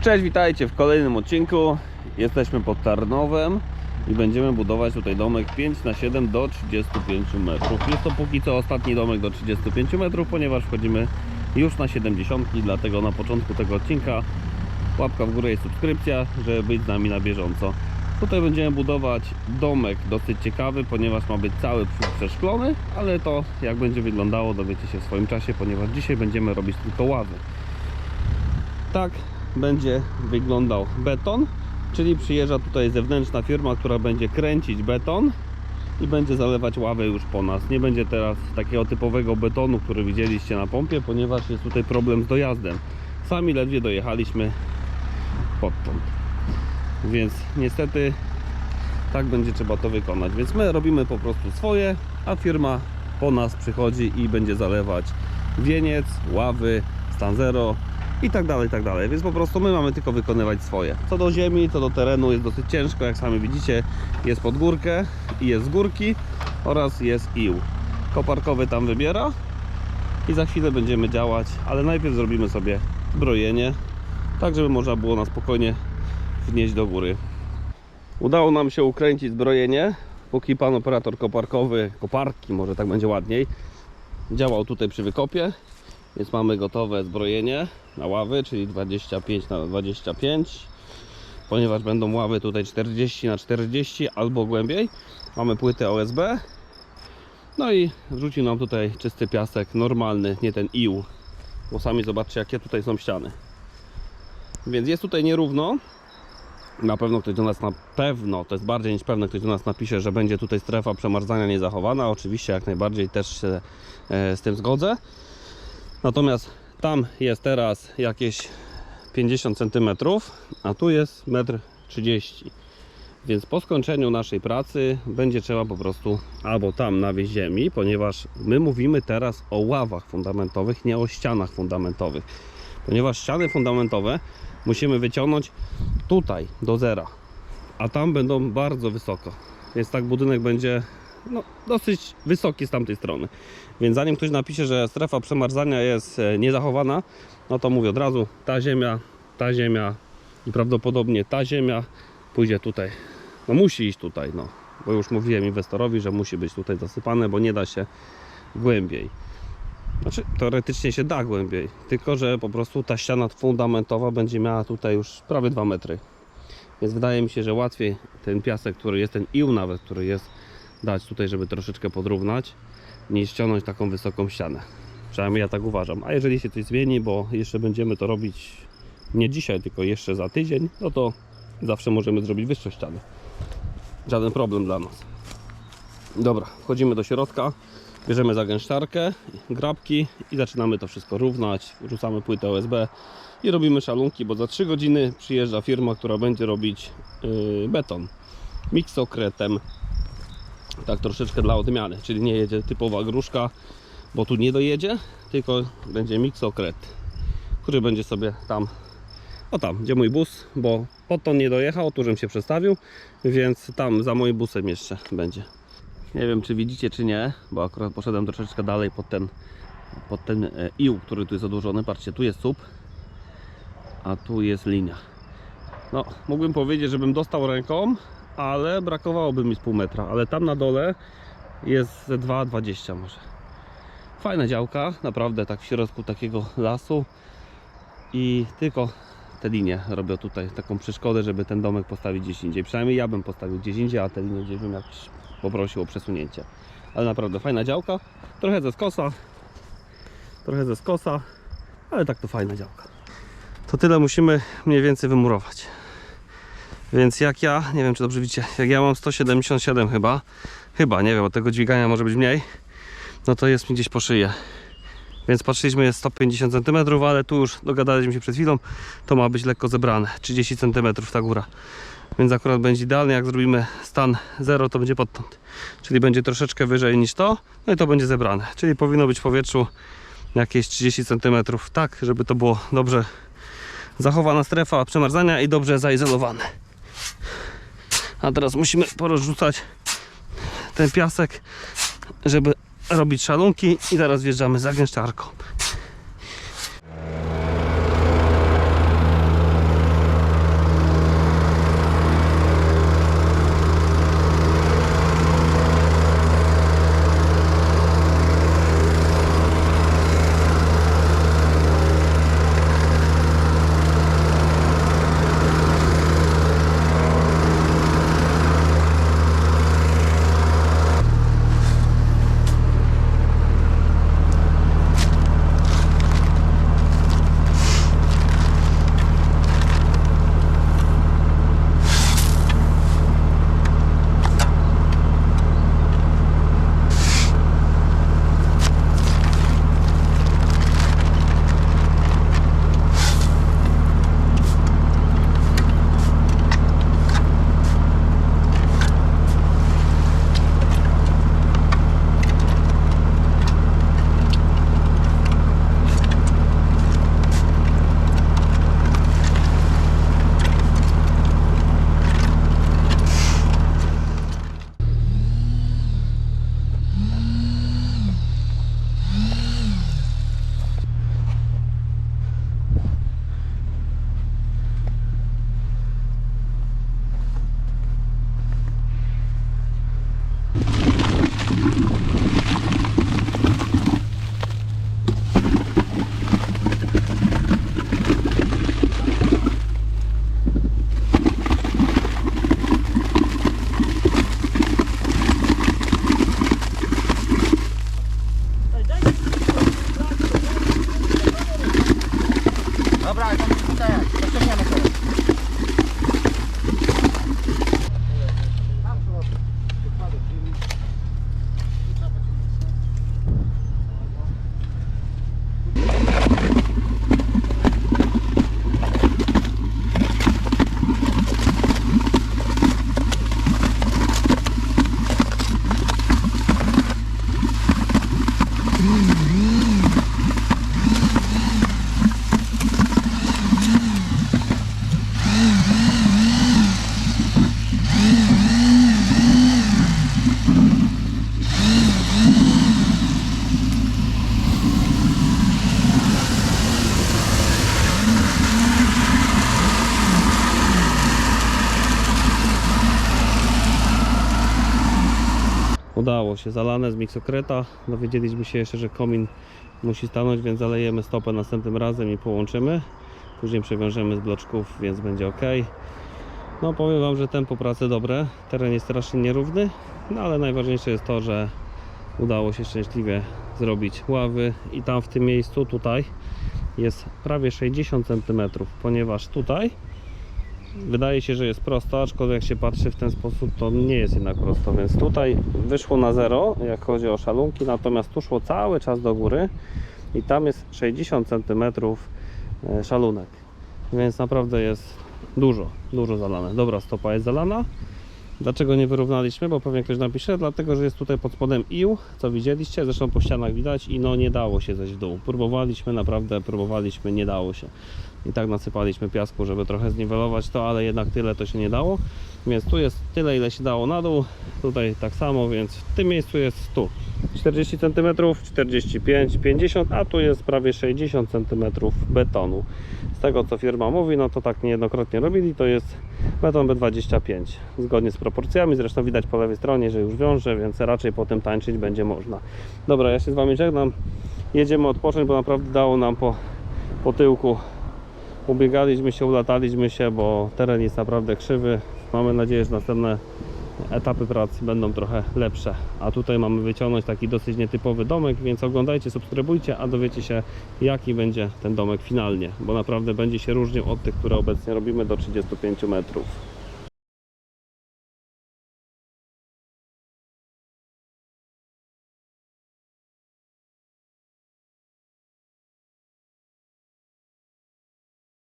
Cześć, witajcie w kolejnym odcinku. Jesteśmy pod Tarnowem i będziemy budować tutaj domek 5 na 7 do 35 metrów. Jest to póki co ostatni domek do 35 metrów, ponieważ wchodzimy już na 70, dlatego na początku tego odcinka łapka w górę i subskrypcja, żeby być z nami na bieżąco. Tutaj będziemy budować domek dosyć ciekawy, ponieważ ma być cały przeszklony, ale to jak będzie wyglądało dowiecie się w swoim czasie, ponieważ dzisiaj będziemy robić tylko ławy. Tak będzie wyglądał beton, czyli przyjeżdża tutaj zewnętrzna firma, która będzie kręcić beton i będzie zalewać ławę już po nas. Nie będzie teraz takiego typowego betonu, który widzieliście na pompie, ponieważ jest tutaj problem z dojazdem. Sami ledwie dojechaliśmy podtąd. Więc niestety tak będzie trzeba to wykonać. Więc my robimy po prostu swoje, a firma po nas przychodzi i będzie zalewać wieniec, ławy, stan zero i tak dalej, i tak dalej. Więc po prostu my mamy tylko wykonywać swoje. Co do ziemi, co do terenu jest dosyć ciężko, jak sami widzicie, jest pod górkę i jest z górki oraz jest ił. Koparkowy tam wybiera i za chwilę będziemy działać, ale najpierw zrobimy sobie brojenie, tak żeby można było na spokojnie wnieść do góry. Udało nam się ukręcić zbrojenie, póki pan operator koparkowy, koparki może tak będzie ładniej, działał tutaj przy wykopie, więc mamy gotowe zbrojenie na ławy, czyli 25 na 25 ponieważ będą ławy tutaj 40 na 40 albo głębiej mamy płytę OSB no i wrzucił nam tutaj czysty piasek normalny, nie ten ił. Bo sami zobaczcie jakie tutaj są ściany. Więc jest tutaj nierówno. Na pewno ktoś do nas na pewno, to jest bardziej niż pewne, ktoś do nas napisze, że będzie tutaj strefa przemarzania niezachowana. Oczywiście jak najbardziej też się e, z tym zgodzę. Natomiast tam jest teraz jakieś 50 cm, a tu jest 1,30 m. Więc po skończeniu naszej pracy będzie trzeba po prostu albo tam nawieźć ziemi, ponieważ my mówimy teraz o ławach fundamentowych, nie o ścianach fundamentowych. Ponieważ ściany fundamentowe musimy wyciągnąć tutaj do zera, a tam będą bardzo wysoko. Więc tak budynek będzie no, dosyć wysoki z tamtej strony. Więc zanim ktoś napisze, że strefa przemarzania jest e, niezachowana, no to mówię od razu, ta ziemia, ta ziemia i prawdopodobnie ta ziemia pójdzie tutaj. No musi iść tutaj, no. Bo już mówiłem inwestorowi, że musi być tutaj zasypane, bo nie da się głębiej. Znaczy, teoretycznie się da głębiej, tylko że po prostu ta ściana fundamentowa będzie miała tutaj już prawie 2 metry. Więc wydaje mi się, że łatwiej ten piasek, który jest, ten ił nawet, który jest, dać tutaj, żeby troszeczkę podrównać, niż ściągnąć taką wysoką ścianę. Przynajmniej ja tak uważam. A jeżeli się coś zmieni, bo jeszcze będziemy to robić nie dzisiaj, tylko jeszcze za tydzień, no to zawsze możemy zrobić wyższą ścianę. Żaden problem dla nas. Dobra, wchodzimy do środka. Bierzemy zagęszczarkę, grabki i zaczynamy to wszystko równać. Rzucamy płytę OSB i robimy szalunki, bo za 3 godziny przyjeżdża firma, która będzie robić yy, beton miksokretem. Tak troszeczkę dla odmiany, czyli nie jedzie typowa gruszka, bo tu nie dojedzie, tylko będzie miksokret, który będzie sobie tam, o tam, gdzie mój bus, bo pod to nie dojechał, tu żem się przestawił, więc tam za moim busem jeszcze będzie. Nie wiem czy widzicie czy nie, bo akurat poszedłem troszeczkę dalej pod ten, pod ten e, ił, który tu jest odłożony. Patrzcie, tu jest słup, a tu jest linia. No, mógłbym powiedzieć, żebym dostał ręką, ale brakowałoby mi z pół metra, ale tam na dole jest ze 2,20 może. Fajna działka, naprawdę tak w środku takiego lasu i tylko te linie robią tutaj taką przeszkodę, żeby ten domek postawić gdzieś indziej. Przynajmniej ja bym postawił gdzieś indziej, a te linie gdzieś bym jakoś poprosił o przesunięcie. Ale naprawdę fajna działka. Trochę ze skosa. Trochę ze skosa. Ale tak to fajna działka. To tyle musimy mniej więcej wymurować. Więc jak ja, nie wiem czy dobrze widzicie, jak ja mam 177 chyba, chyba, nie wiem, od tego dźwigania może być mniej, no to jest mi gdzieś po szyję. Więc patrzyliśmy jest 150 cm, ale tu już dogadaliśmy się przed chwilą, to ma być lekko zebrane, 30 cm ta góra. Więc akurat będzie idealnie, jak zrobimy stan 0, to będzie podtąd. Czyli będzie troszeczkę wyżej niż to, no i to będzie zebrane. Czyli powinno być w powietrzu jakieś 30 cm, tak, żeby to było dobrze zachowana strefa przemarzania i dobrze zaizolowane. A teraz musimy porozrzucać ten piasek, żeby robić szalunki i teraz wjeżdżamy za gęszczarką. Zalane z miksokreta. Dowiedzieliśmy się jeszcze, że komin musi stanąć, więc zalejemy stopę następnym razem i połączymy. Później przewiążemy z bloczków, więc będzie ok. No powiem Wam, że tempo pracy dobre. Teren jest strasznie nierówny, no ale najważniejsze jest to, że udało się szczęśliwie zrobić ławy i tam w tym miejscu tutaj jest prawie 60 cm, ponieważ tutaj wydaje się, że jest prosto, aczkolwiek jak się patrzy w ten sposób, to nie jest jednak prosto, więc tutaj wyszło na zero, jak chodzi o szalunki, natomiast tu szło cały czas do góry i tam jest 60 cm e, szalunek, więc naprawdę jest dużo, dużo zalane. Dobra, stopa jest zalana. Dlaczego nie wyrównaliśmy? Bo pewnie ktoś napisze, dlatego że jest tutaj pod spodem ił, co widzieliście, zresztą po ścianach widać i no nie dało się zejść w dół. Próbowaliśmy, naprawdę próbowaliśmy, nie dało się. I tak nasypaliśmy piasku, żeby trochę zniwelować to, ale jednak tyle to się nie dało. Więc tu jest tyle, ile się dało na dół, tutaj tak samo, więc w tym miejscu jest tu 40 cm, 45, 50, a tu jest prawie 60 cm betonu. Z tego co firma mówi, no to tak niejednokrotnie robili, to jest beton B25 zgodnie z proporcjami, zresztą widać po lewej stronie, że już wiąże, więc raczej po tym tańczyć będzie można. Dobra, ja się z Wami żegnam, jedziemy odpocząć, bo naprawdę dało nam po, po tyłku ubiegaliśmy się, ulataliśmy się, bo teren jest naprawdę krzywy. Mamy nadzieję, że następne etapy pracy będą trochę lepsze. A tutaj mamy wyciągnąć taki dosyć nietypowy domek, więc oglądajcie, subskrybujcie, a dowiecie się jaki będzie ten domek finalnie, bo naprawdę będzie się różnił od tych, które obecnie robimy do 35 metrów.